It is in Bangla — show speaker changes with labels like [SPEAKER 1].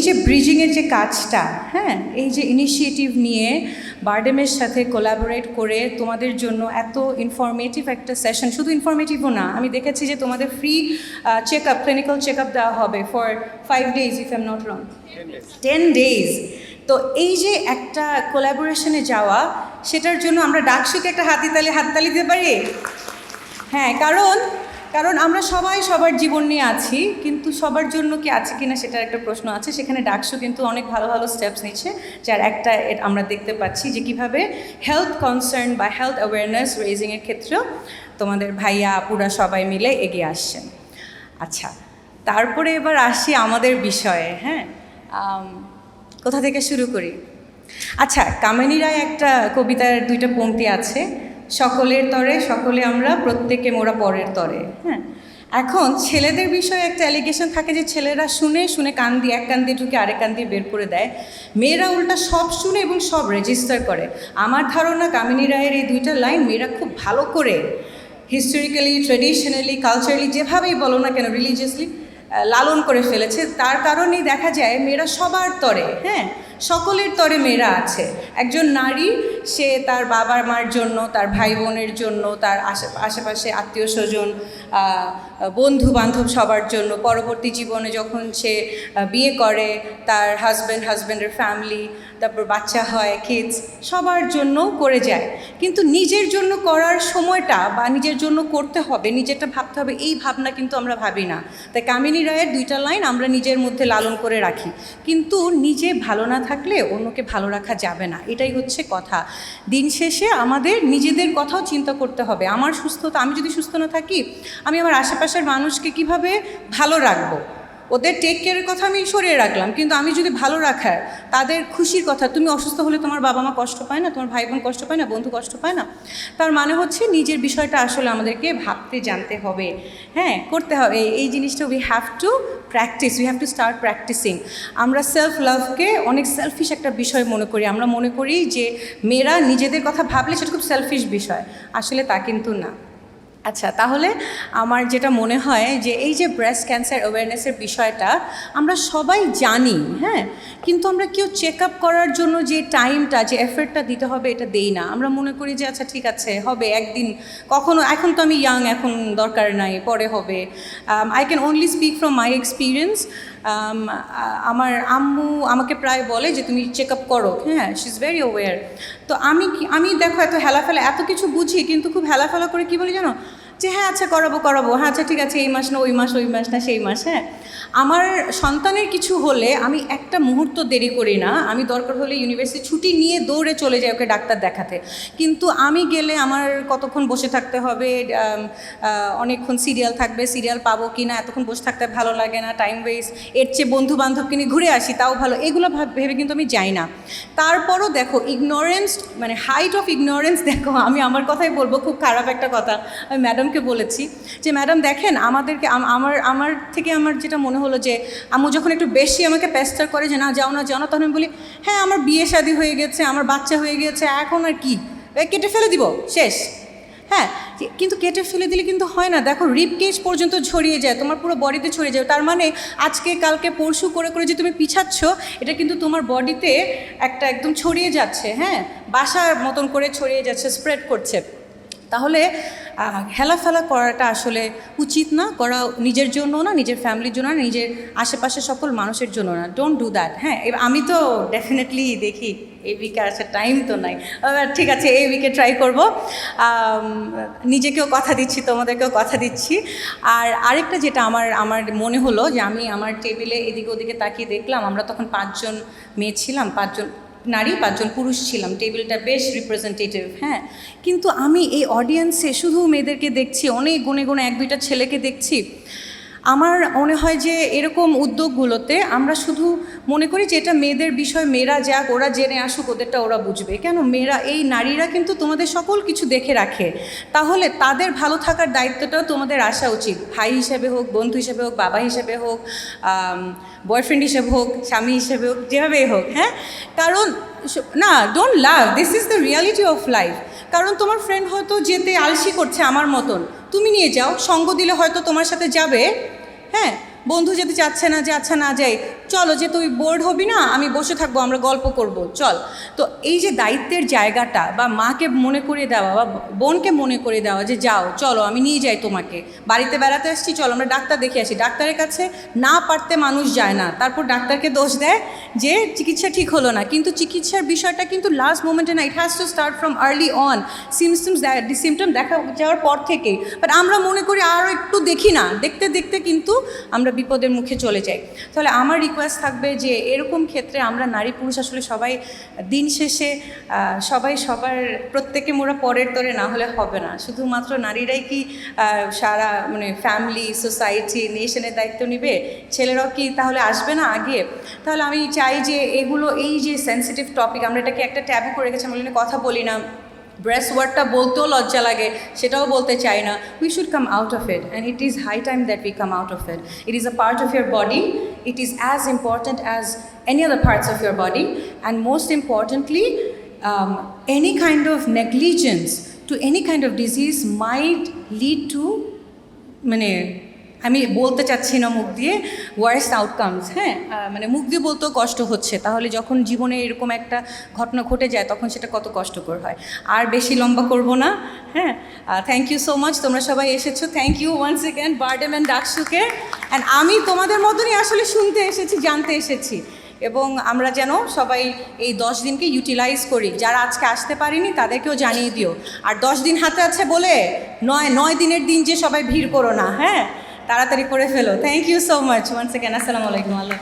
[SPEAKER 1] যে ব্রিজিংয়ের যে কাজটা হ্যাঁ এই যে ইনিশিয়েটিভ নিয়ে বার্ডেমের সাথে কোলাবোরেট করে তোমাদের জন্য এত ইনফরমেটিভ একটা সেশন শুধু ইনফরমেটিভও না আমি দেখেছি যে তোমাদের free check up clinical check up দেওয়া হবে for five days if I'm not wrong ten days তো এই যে একটা কোলাবোরেশনে যাওয়া সেটার জন্য আমরা ডাকসুকে একটা হাতিতালি হাততালি দিতে পারি? হ্যাঁ কারণ কারণ আমরা সবাই সবার জীবন নিয়ে আছি, কিন্তু সবার জন্য কি আছে কিনা সেটার একটা প্রশ্ন আছে। সেখানে ডাকসু কিন্তু অনেক ভালো ভালো স্টেপস নিচ্ছে, যার একটা আমরা দেখতে পাচ্ছি যে কীভাবে হেলথ কনসার্ন বা হেলথ অ্যাওয়ারনেস রেজিংয়ের ক্ষেত্রেও তোমাদের ভাইয়া, আপুরা সবাই মিলে এগিয়ে আসছেন। আচ্ছা তারপরে এবার আসি আমাদের বিষয়ে হ্যাঁ? কোথা থেকে শুরু করি? আচ্ছা কামিনী রায় একটা কবিতার দুইটা পংক্তি আছে। সকলের তরে, সকলে আমরা, প্রত্যেকে মোরা পরের তরে। হ্যাঁ? এখন ছেলেদের বিষয়ে একটা অ্যালিগেশন থাকে যে ছেলেরা শুনে শুনে কান দিয়ে, এক কান দিয়ে ঢুকে আরেক কান দিয়ে বের করে দেয়। মেয়েরা উল্টা সব শুনে এবং সব রেজিস্টার করে। আমার ধারণা কামিনী রায়ের এই দুইটা লাইন মেয়েরা খুব ভালো করে হিস্টোরিক্যালি ট্রেডিশনালি কালচারালি যেভাবেই বলো না কেন রিলিজিয়াসলি লালন করে ফেলেছে। তার কারণেই দেখা যায় মেয়েরা সবার তরে। হ্যাঁ? সকলের তরে মেয়েরা আছে। একজন নারী, সে তার বাবা মার জন্য, তার ভাই বোনের জন্য, তার আশে- আশেপাশে আত্মীয় স্বজন বন্ধু বান্ধব সবার জন্য। পরবর্তী জীবনে যখন সে বিয়ে করে, তার হাজব্যান্ড হাজব্যান্ডের ফ্যামিলি তারপর বাচ্চা হয় কিডস সবার জন্য করে যায়। কিন্তু নিজের জন্য করার সময়টা বা নিজের জন্য করতে হবে, নিজেরটা ভাবতে হবে, এই ভাবনা কিন্তু আমরা ভাবি না। তাই কামিনী রায়ের দুইটা লাইন আমরা নিজের মধ্যে লালন করে রাখি। কিন্তু নিজে ভালো না থাকলে অন্যকে ভালো রাখা যাবে না। এটাই হচ্ছে কথা। দিন শেষে আমাদের নিজেদের কথাও চিন্তা করতে হবে। আমার সুস্থতা, আমি যদি সুস্থ না থাকি, আমি আমার আশেপাশের মানুষকে কীভাবে ভালো রাখব? ওদের টেক কেয়ারের কথা আমি সরিয়ে রাখলাম, কিন্তু আমি যদি ভালো রাখার, তাদের খুশির কথা, তুমি অসুস্থ হলে তোমার বাবা মা কষ্ট পায় না, তোমার ভাই বোন কষ্ট পায় না, বন্ধু কষ্ট পায় না, তার মানে হচ্ছে নিজের বিষয়টা আসলে আমাদেরকে ভাবতে, জানতে হবে। হ্যাঁ করতে হবে। এই জিনিসটা we have to practice we have to start practicing আমরা সেলফ লাভকে অনেক সেলফিশ একটা বিষয় মনে করি। আমরা মনে করি যে মেয়েরা নিজেদের কথা ভাবলে সেটা খুব সেলফিশ বিষয়। আসলে তা কিন্তু না। আচ্ছা তাহলে আমার যেটা মনে হয় যে এই যে ব্রেস্ট ক্যান্সার অ্যাওয়ারনেসের বিষয়টা, আমরা সবাই জানি হ্যাঁ? কিন্তু আমরা কেউ চেক আপ করার জন্য যে টাইমটা যে এফর্টটা দিতে হবে, এটা দেই না। আমরা মনে করি যে আচ্ছা ঠিক আছে, হবে, একদিন কখনো, এখন তো আমি ইয়াং এখন দরকার নাই, পরে হবে। I can only speak from my experience আমার আম্মু আমাকে প্রায় বলে যে, তুমি চেক আপ করো। হ্যাঁ শি ইজ ভেরি ওয়্যার তো আমি আমি দেখো এত হেলাফেলা, এত কিছু বুঝি, কিন্তু খুব হেলাফেলা করে কি বলি জানো? যে হ্যাঁ আচ্ছা করাবো করাবো। হ্যাঁ আচ্ছা ঠিক আছে, এই মাস না, ওই মাস ওই মাস না, সেই মাস হ্যাঁ। আমার সন্তানের কিছু হলে আমি একটা মুহূর্ত দেরি করি না। আমি দরকার হলে ইউনিভার্সিটি ছুটি নিয়ে দৌড়ে চলে যাই ওকে ডাক্তার দেখাতে। কিন্তু আমি গেলে আমার কতক্ষণ বসে থাকতে হবে? অনেকক্ষণ সিরিয়াল থাকবে সিরিয়াল পাবো কি না? এতক্ষণ বসে থাকতে ভালো লাগে না টাইম ওয়েস্ট এর চেয়ে বন্ধু বান্ধবকে নিয়ে ঘুরে আসি, তাও ভালো। এগুলো ভাব- কিন্তু আমি যাই না। তারপরও দেখো ইগনোরেন্স মানে হাইট অফ ইগনোরেন্স দেখো, আমি আমার কথাই বলব, খুব খারাপ একটা কথা। আমি ম্যাডামকে বলেছি যে, ম্যাডাম, দেখেন, আমাদেরকে আমার আমার থেকে আমার যেটা মনে হলো যে, আম্মু যখন একটু বেশি আমাকে প্যাস্টার করে যে, না, যাও না যাও না, তখন আমি বলি হ্যাঁ আমার বিয়ে শাদী হয়ে গেছে, আমার বাচ্চা হয়ে গেছে, এখন আর কি? কেটে ফেলে দিব, শেষ। হ্যাঁ কিন্তু কেটে ফেলে দিলে কিন্তু হয় না। দেখো রিপ কেজ পর্যন্ত ছড়িয়ে যায়, তোমার পুরো বডিতে ছড়িয়ে যায়। তার মানে আজকে, কালকে, পরশু করে করে যে তুমি পিছাচ্ছ, এটা কিন্তু তোমার বডিতে একটা একদম ছড়িয়ে যাচ্ছে হ্যাঁ? বাসার মতন করে ছড়িয়ে যাচ্ছে স্প্রেড করছে। তাহলে হেলাফেলা করাটা আসলে উচিত না, করা নিজের জন্য না, নিজের ফ্যামিলির জন্য না, নিজের আশেপাশে সকল মানুষের জন্য না। ডোন্ট ডু দ্যাট হ্যাঁ? আমি তো ডেফিনেটলি দেখি, এই উইকে আসার টাইম তো নাই। ঠিক আছে, এই উইকে ট্রাই করব। নিজেকেও কথা দিচ্ছি, তোমাদেরকেও কথা দিচ্ছি। আর আরেকটা যেটা আমার আমার মনে হলো যে, আমি আমার টেবিলে এদিকে ওদিকে তাকিয়ে দেখলাম, আমরা তখন পাঁচজন মেয়ে ছিলাম, পাঁচজন নারী, পাঁচজন পুরুষ ছিলাম। টেবিলটা বেশ রিপ্রেজেন্টেটিভ হ্যাঁ। কিন্তু আমি এই অডিয়েন্সে শুধু মেয়েদেরকে দেখছি, অনেক গুণে গুণে এক দুইটা ছেলেকে দেখছি। আমার মনে হয় যে এরকম উদ্যোগগুলোতে আমরা শুধু মনে করি যে এটা মেয়েদের বিষয়, মেয়েরা যাক, ওরা জেনে আসুক, ওদেরটা ওরা বুঝবে। কেন? মেয়েরা, এই নারীরা কিন্তু তোমাদের সকল কিছু দেখে রাখে। তাহলে তাদের ভালো থাকার দায়িত্বটাও তোমাদের আসা উচিত। ভাই হিসেবে হোক, বন্ধু হিসেবে হোক, বাবা হিসেবে হোক বয়ফ্রেন্ড হিসেবে হোক, স্বামী হিসেবে হোক, যেভাবেই হোক হ্যাঁ? কারণ, না don't love this is the reality of life কারণ তোমার ফ্রেন্ড হয়তো যেতে আলসি করছে আমার মতন। তুমি নিয়ে যাও, সঙ্গ দিলে হয়তো তোমার সাথে যাবে। হ্যাঁ বন্ধু যেতে চাচ্ছে না যে আচ্ছা না, যাই। চলো যে তুই বোর্ড হবি না, আমি বসে থাকব, আমরা গল্প করব, চল। তো এই যে দায়িত্বের জায়গাটা বা মাকে মনে করে দেওয়া বা বোনকে মনে করে দেওয়া যে যাও, চলো, আমি নিয়ে যাই তোমাকে। বাড়িতে বেড়াতে আসছি, চলো, আমরা ডাক্তার দেখে আসি। ডাক্তারের কাছে না পারতে মানুষ যায় না। তারপর ডাক্তারকে দোষ দেয় যে চিকিৎসা ঠিক হলো না। কিন্তু চিকিৎসার বিষয়টা কিন্তু লাস্ট মোমেন্টে না it has to start from early on symptoms symptom দেখা যাওয়ার পর থেকেই। বাট আমরা মনে করি আরও একটু দেখি না। দেখতে দেখতে কিন্তু আমরা বিপদের মুখে চলে যাই। তাহলে আমার রিকোয়েস্ট থাকবে যে এরকম ক্ষেত্রে আমরা নারী পুরুষ আসলে সবাই দিন শেষে সবাই সবার প্রত্যেকে মোরা পরের তরে না হলে হবে না। শুধুমাত্র নারীরাই কি সারা মানে ফ্যামিলি সোসাইটি নেশনের দায়িত্ব নিবে? ছেলেরাও কি তাহলে আসবে না আগে? তাহলে আমি চাই যে এগুলো, এই যে সেন্সিটিভ টপিক আমরা এটাকে একটা ট্যাবু করে এগুলো নিয়ে কথা বলি না। ব্রেস্ট ওয়ার্ডটা বলতেও লজ্জা লাগে সেটাও বলতে চাই না we should come out of it and it is high time that we come out of it it is a part of your body it is as important as any other parts of your body and most importantly um, any kind of negligence to any kind of disease might lead to মানে আমি বলতে চাচ্ছি না মুখ দিয়ে ওয়ার্স্ট আউটকামস হ্যাঁ? মানে মুখ দিয়ে বলতেও কষ্ট হচ্ছে। তাহলে যখন জীবনে এরকম একটা ঘটনা ঘটে যায়, তখন সেটা কত কষ্টকর হয়। আর বেশি লম্বা করব না হ্যাঁ? থ্যাংক ইউ সো মাচ তোমরা সবাই এসেছ। Thank you once again BIRDEM and ডাকসুকে and আমি তোমাদের মতনই আসলে শুনতে এসেছি, জানতে এসেছি। এবং আমরা যেন সবাই এই দশ দিনকে ইউটিলাইজ করি। যারা আজকে আসতে পারিনি, তাদেরকেও জানিয়ে দিও। আর দশ দিন হাতে আছে বলে নয় নয় দিনের দিন যে সবাই ভিড় করো না হ্যাঁ? তাড়াতাড়ি করে ফেলো। Thank you so much once second আসসালামু আলাইকুম আল্লাহ